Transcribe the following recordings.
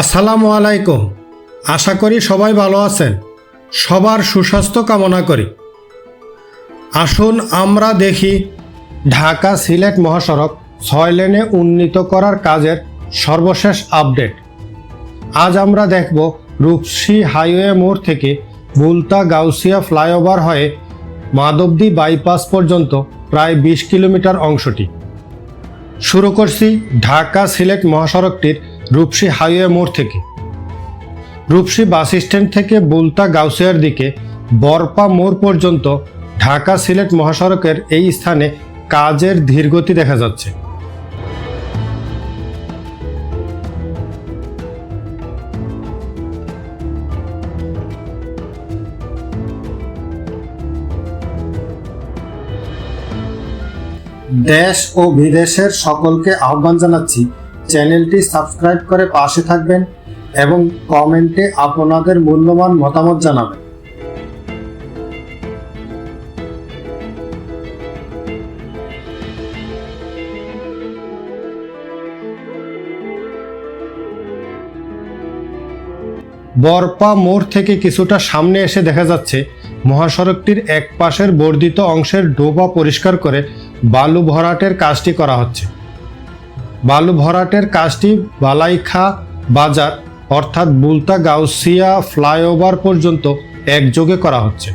আসসালামু আলাইকুম। আশা করি সবাই ভালো আছেন। সবার সুস্বাস্থ্য কামনা করি। আসুন আমরা দেখি ঢাকা সিলেট মহাসড়ক ছয় লেনে উন্নীত করার কাজের সর্বশেষ আপডেট। আজ আমরা দেখব রূপসী হাইওয়ে মোড় থেকে বুলতা গাউসিয়া ফ্লাইওভার হয়ে মাধবদী বাইপাস পর্যন্ত প্রায় বিশ কিলোমিটার অংশটি। শুরু করছি ঢাকা সিলেট মহাসড়কটির রূপসী হাইওয়ে মোড় থেকে। রূপসী বাস স্ট্যান্ড থেকে বুলতা গাউসিয়ার দিকে বরপা মোড় পর্যন্ত ঢাকা সিলেট মহাসড়কের এই স্থানে কাজের ধীরগতি দেখা যাচ্ছে। দেশ ও বিদেশের সকলকে আহ্বান জানাচ্ছি চ্যানেলটি সাবস্ক্রাইব করে পাশে থাকবেন এবং কমেন্টে আপনাদের মূল্যবান মতামত জানাবেন। বরপা মোড় থেকে কিছুটা সামনে এসে দেখা যাচ্ছে, মহাসড়কটির এক পাশের বর্ধিত অংশের ডোবা পরিষ্কার করে বালু ভরাটের কাজটি করা হচ্ছে। বালু ভরাটের কাজটি বালাইখা বাজার অর্থাৎ বুলতা গাউসিয়া ফ্লাইওভার পর্যন্ত একযোগে করা হচ্ছে।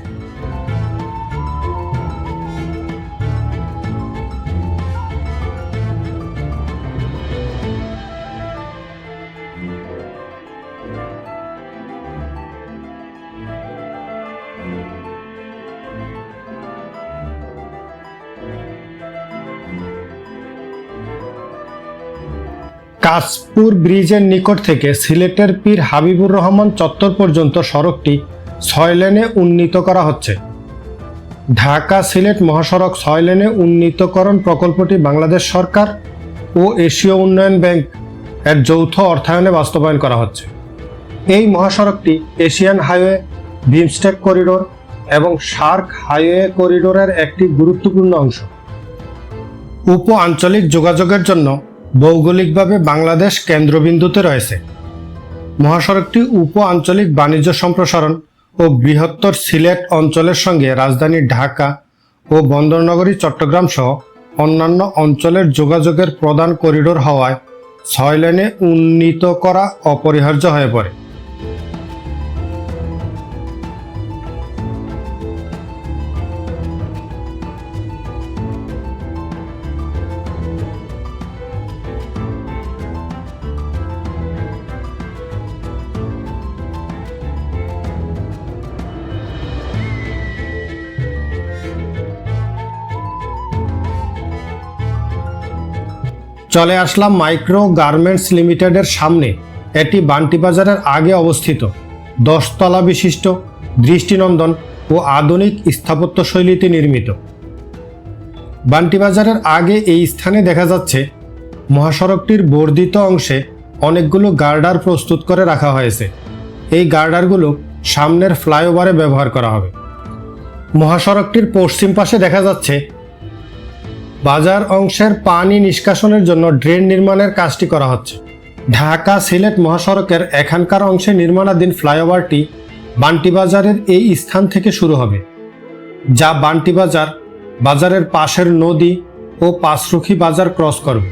কাশপুর ব্রিজের নিকট থেকে সিলেটের পীর হাবিবুর রহমান চত্বর পর্যন্ত সড়কটি ছয় লেনে উন্নীত করা হচ্ছে। ঢাকা সিলেট মহাসড়ক ছয় লেনে উন্নীতকরণ প্রকল্পটি বাংলাদেশ সরকার ও এশীয় উন্নয়ন ব্যাংক এর যৌথ অর্থায়নে বাস্তবায়ন করা হচ্ছে। এই মহাসড়কটি এশিয়ান হাইওয়ে ভিমস্টেক করিডোর এবং শার্ক হাইওয়ে করিডোরের একটি গুরুত্বপূর্ণ অংশ। উপ আঞ্চলিক যোগাযোগের জন্য ভৌগোলিকভাবে বাংলাদেশ কেন্দ্রবিন্দুতে রয়েছে। মহাসড়কটি উপ আঞ্চলিক বাণিজ্য সম্প্রসারণ ও বৃহত্তর সিলেট অঞ্চলের সঙ্গে রাজধানী ঢাকা ও বন্দরনগরী চট্টগ্রাম সহ অন্যান্য অঞ্চলের যোগাযোগের প্রধান করিডোর হওয়ায় ছয় লেনে উন্নীত করা অপরিহার্য হয়ে পড়ে। চলে আসলাম মাইক্রো গার্মেন্টস লিমিটেডের সামনে। এটি বান্টি বাজারের আগে অবস্থিত। দশতলা বিশিষ্ট, দৃষ্টিনন্দন ও আধুনিক স্থাপত্য শৈলীতে নির্মিত। বান্টি বাজারের আগে এই স্থানে দেখা যাচ্ছে, মহাসড়কটির বর্ধিত অংশে অনেকগুলো গার্ডার প্রস্তুত করে রাখা হয়েছে। এই গার্ডারগুলো সামনের ফ্লাইওভারে ব্যবহার করা হবে। মহাসড়কটির পশ্চিম পাশে দেখা যাচ্ছে বাজার অংশের পানি নিষ্কাশনের জন্য ড্রেন নির্মাণের কাজটি করা হচ্ছে। ঢাকা সিলেট মহাসড়কের এখানকার অংশে নির্মাণাধীন ফ্লাইওভারটি বান্টি বাজারের এই স্থান থেকে শুরু হবে, যা বান্টি বাজার বাজারের পাশের নদী ও পাঁচরুখি বাজার ক্রস করবে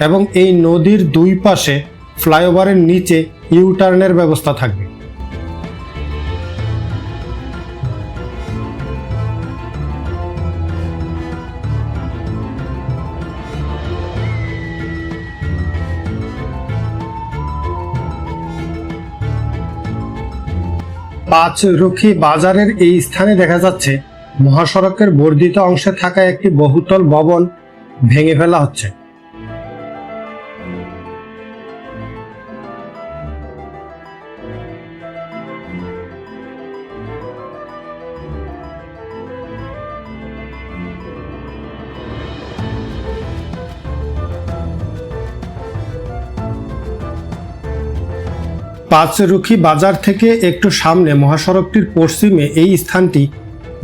এবং এই নদীর দুই পাশে ফ্লাইওভারের নিচে ইউটার্নের ব্যবস্থা থাকবে। পাঁচরুখি বাজারের এই স্থানে দেখা যাচ্ছে, মহাসড়কের বর্ধিত অংশে থাকা একটি বহুতল ভবন ভেঙে ফেলা হচ্ছে। পাঁচরুখি বাজার থেকে একটু সামনে মহাসড়কটির পশ্চিমে এই স্থানটি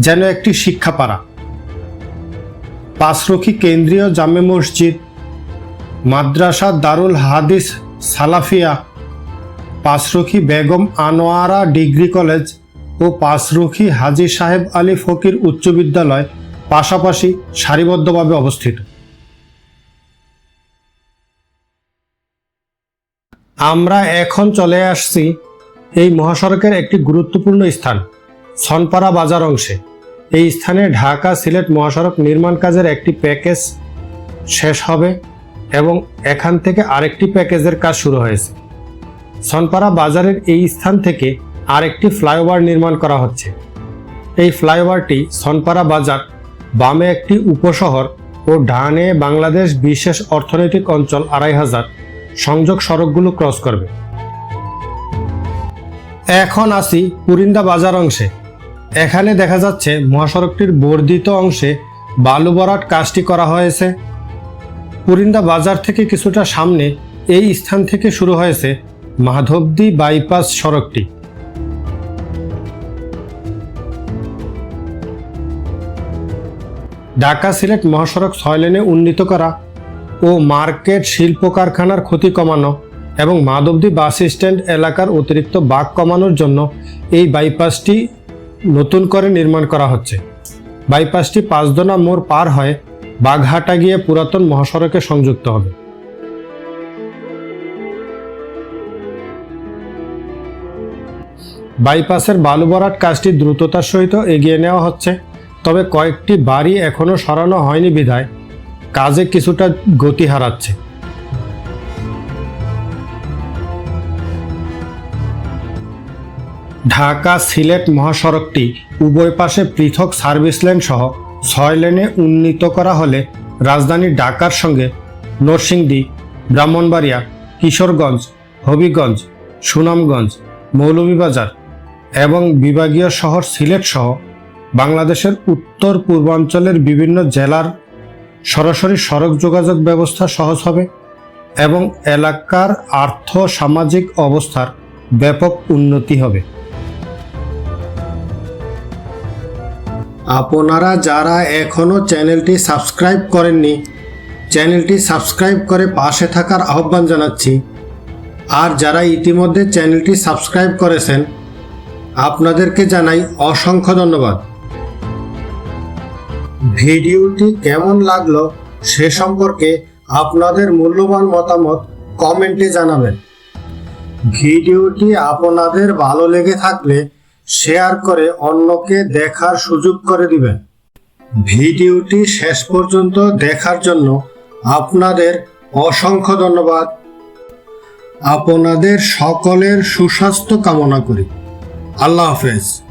যেন একটি শিক্ষাপাড়া। পাঁচরুখি কেন্দ্রীয় জামে মসজিদ, মাদ্রাসা দারুল হাদিস সালাফিয়া, পাঁচরুখি বেগম আনোয়ারা ডিগ্রি কলেজ ও পাঁচরুখি হাজী সাহেব আলী ফকির উচ্চ বিদ্যালয় পাশাপাশি সারিবদ্ধভাবে অবস্থিত। আমরা এখন চলে আসছি এই মহাসড়কের একটি গুরুত্বপূর্ণ স্থান, সনপাড়া বাজার অংশে। এই স্থানে ঢাকা সিলেট মহাসড়ক নির্মাণ কাজের একটি প্যাকেজ শেষ হবে এবং এখান থেকে আরেকটি প্যাকেজের কাজ শুরু হয়েছে। সনপাড়া বাজারের এই স্থান থেকে আরেকটি ফ্লাইওভার নির্মাণ করা হচ্ছে। এই ফ্লাইওভারটি সনপাড়া বাজার, বামে একটি উপশহর ও ডানে বাংলাদেশ বিশেষ অর্থনৈতিক অঞ্চল আড়াই হাজার সংযোগ সড়কগুলো ক্রস করবে। এখন আসি পুরিন্দা বাজার অংশে। এখানে দেখা যাচ্ছে মহাসড়কটির বর্ধিত অংশে বালু ভরাট কাজটি করা হয়েছে। পুরিন্দা বাজার থেকে কিছুটা সামনে এই স্থান থেকে শুরু হয়েছে মাধবদী বাইপাস সড়কটি। ঢাকা সিলেট মহাসড়ক ছয় লেনে উন্নীত করা ও মার্কেট শিল্প কারখানার ক্ষতি কমানো এবং মাধবদী বাস স্ট্যান্ড এলাকার অতিরিক্ত বাঘ কমানোর জন্য এই বাইপাসটি নতুন করে নির্মাণ করা হচ্ছে। বাইপাসটি পাঁচদোনা মোড় পার হয়ে বাঘহাটা গিয়ে পুরাতন মহাসড়কে সংযুক্ত হবে। বাইপাসের বালু ভরাট কাজটি দ্রুততার সহিত এগিয়ে নেওয়া হচ্ছে, তবে কয়েকটি বাড়ি এখনও সরানো হয়নি বিধায়। কাজে কিছুটা গতি হারাচ্ছে। ঢাকা সিলেট মহাসড়কটি উভয় পাশে পৃথক সার্ভিস লেন সহ ছয় লেনে উন্নীত করা হলে রাজধানী ঢাকার সঙ্গে নরসিংদী, ব্রাহ্মণবাড়িয়া, কিশোরগঞ্জ, হবিগঞ্জ, সুনামগঞ্জ, মৌলভীবাজার এবং বিভাগীয় শহর সিলেট সহ বাংলাদেশের উত্তর পূর্বাঞ্চলের বিভিন্ন জেলার সরাসরি সড়ক যোগাযোগ ব্যবস্থা সহজ হবে এবং এলাকার আর্থ সামাজিক অবস্থার ব্যাপক উন্নতি হবে। আপনারা যারা এখনও চ্যানেলটি সাবস্ক্রাইব করেননি, চ্যানেলটি সাবস্ক্রাইব করে পাশে থাকার আহ্বান জানাচ্ছি। আর যারা ইতিমধ্যে চ্যানেলটি সাবস্ক্রাইব করেছেন, আপনাদেরকে জানাই অসংখ্য ধন্যবাদ। ভিডিওটি কেমন লাগল সে সম্পর্কে আপনাদের মূল্যবান মতামত কমেন্টে জানাবেন। ভিডিওটি আপনাদের ভালো লেগে থাকলে শেয়ার করে অন্যকে দেখার সুযোগ করে দিবেন। ভিডিওটি শেষ পর্যন্ত দেখার জন্য আপনাদের অসংখ্য ধন্যবাদ। আপনাদের সকলের সুস্বাস্থ্য কামনা করি। আল্লাহ হাফেজ।